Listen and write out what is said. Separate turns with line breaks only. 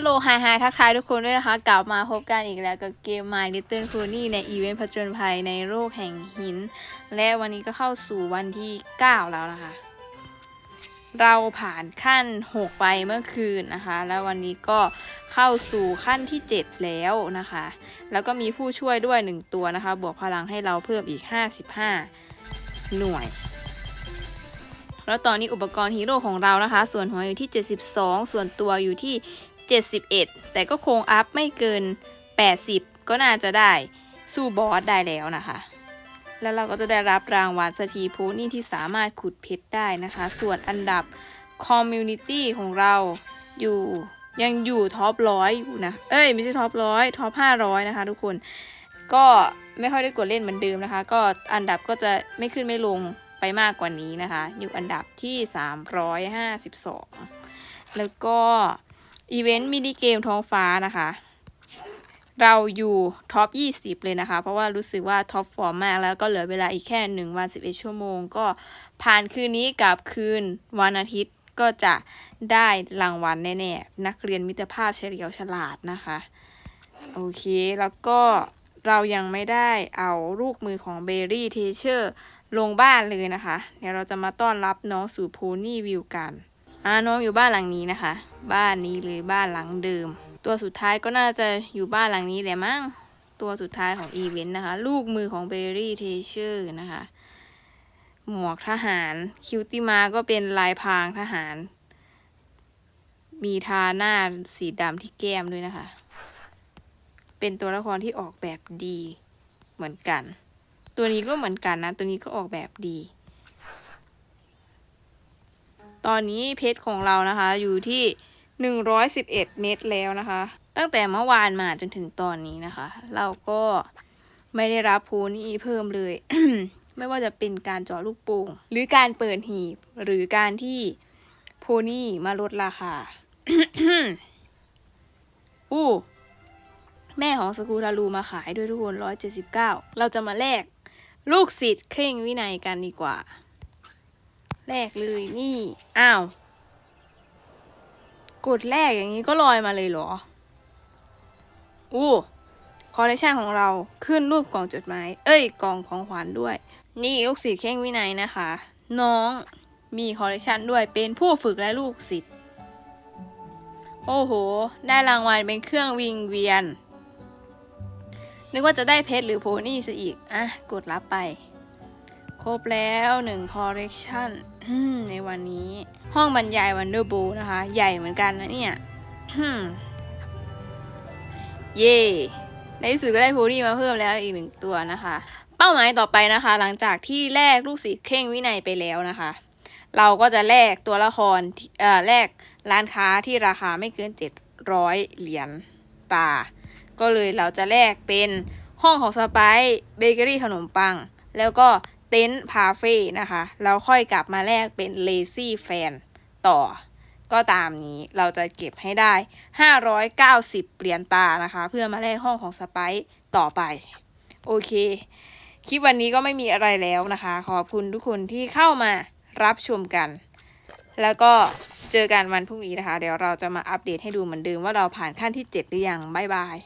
ฮัลโหลไฮไฮทักทายทุกคนด้วยนะคะ กลับมาพบกันอีกแล้วกับเกม My Little Pony ในอีเวนต์ผจญภัยในโลกแห่งหิน และวันนี้ก็เข้าสู่วันที่ 9 แล้วนะคะ เราผ่านขั้น 6 ไปเมื่อคืนนะคะ แล้ววันนี้ก็เข้าสู่ขั้นที่ 7 แล้วนะคะ แล้วก็มีผู้ช่วยด้วย 1 ตัวนะคะ บวกพลังให้เราเพิ่มอีก 55 หน่วยแล้วตอนนี้อุปกรณ์ฮีโร่ของเรานะคะ ส่วนหัวอยู่ที่ 72 ส่วนตัวอยู่ที่ 71 แต่ก็คงอัพไม่เกิน 80 ก็น่าจะได้สู้บอสได้แล้วนะคะ แล้วเราก็จะได้รับรางวัลสถีโพนี่ที่สามารถขุดเพชรได้นะคะ ส่วนอันดับคอมมูนิตี้ของเราอยู่ยังอยู่ท็อปร้อยอยู่นะ เอ้ย ไม่ใช่ท็อปร้อยท็อป500นะคะทุกคน ก็ไม่ค่อยได้กดเล่นเหมือนเดิมนะคะ ก็อันดับก็จะไม่ขึ้นไม่ลงไปมากกว่านี้นะคะ อยู่อันดับที่ 352 แล้วก็ อีเวนต์มินิเกมท้องฟ้านะคะ เราอยู่ท็อป 20 เลยนะคะ เพราะว่ารู้สึกว่าท็อปฟอร์มมากแล้วก็เหลือเวลาอีกแค่ 1 วัน 11 ชั่วโมง ก็ผ่านคืนนี้กับคืนวันอาทิตย์ก็จะได้รางวัลแน่ๆ นักเรียนมิตรภาพเฉลียวฉลาดนะคะ โอเค แล้วก็เรายังไม่ได้เอาลูกมือของเบอร์รี่เทเชอร์ลงบ้านเลยนะคะ เดี๋ยวเราจะมาต้อนรับน้องสู่โพนี่วิวกัน อาน้องอยู่บ้านหลังนี้นะคะ บ้านนี้เลยบ้านหลังเดิม ตัวสุดท้ายก็น่าจะอยู่บ้านหลังนี้แหละมั้งตัวสุดท้ายของอีเวนต์นะคะ ลูกมือของเบอร์รี่เทเชอร์นะคะ หมวกทหารคิวติมาก็เป็นลายพรางทหาร มีทาหน้าสีดำที่แก้มด้วยนะคะ เป็นตัวละครที่ออกแบบดีเหมือนกัน ตัวนี้ก็เหมือนกันนะ ตัวนี้ก็ออกแบบดี ตอนนี้เพชรของเรานะคะอยู่ที่หนึ่งร้อยสิบเอ็ดเม็ดแล้วนะคะ ตั้งแต่เมื่อวานมาจนถึงตอนนี้นะคะ เราก็ไม่ได้รับโพนี่เพิ่มเลย ไม่ว่าจะเป็นการเจาะลูกโป่งหรือการเปิดหีบหรือการที่โพนี่มาลดราคาอู้แม่ของสกูทารูมาขายด้วยทุกคนร้อยเจ็ดสิบเก้าเราจะมาแลกลูกศิษย์เคร่งวินัยกันดีกว่า แลกเลยนี่ อ้าว กดแลกอย่างนี้ก็ลอยมาเลยเหรอ อู้คอลเลคชันของเราขึ้นรูปกล่องจดหมาย เอ้ย กล่องของขวัญด้วย นี่ลูกศิษย์เคร่งวินัยนะคะ น้องมีคอลเลคชันด้วยเป็นผู้ฝึกและลูกศิษย์ โอ้โห ได้รางวัลเป็นเครื่องวิงเวียน นึกว่าจะได้เพชรหรือโพนี่ซะอีก อะ กดรับไป รบแล้วหนึ่งคอ l เล c ชันในวันนี้ห้องบรรยายวันเดอร์บูนะคะ ใหญ่เหมือนกันนะเนี่ยเย่ในที่สุดก็ได้โพนี่มาเพิ่มแล้วอีกหนึ่งตัวนะคะ เป้าหมายต่อไปนะคะ หลังจากที่แลกลูกศิษย์เคร่งวินัยไปแล้วนะคะ เราก็จะแลกตัวละครเอ่อแลกร้านค้าที่ราคาไม่เกิน 700 เหรียญตา ก็เลยเราจะแลกเป็นห้องของสไปซ์เบเกอรี่ขนมปัง แล้วก็ เต็นท์พาเฟ่นะคะแล้วค่อยกลับมาแลกเป็นเลซี่แฟนต่อ ก็ตามนี้เราจะเก็บให้ได้ 590 เหรียญตานะคะ เพื่อมาแลกห้องของสไปซ์ต่อไป โอเค คลิปวันนี้ก็ไม่มีอะไรแล้วนะคะ ขอบคุณทุกคนที่เข้ามารับชมกัน แล้วก็เจอกันวันพรุ่งนี้นะคะ เดี๋ยวเราจะมาอัปเดตให้ดูเหมือนเดิมว่าเราผ่านขั้นที่ 7 หรือยังบ๊ายบาย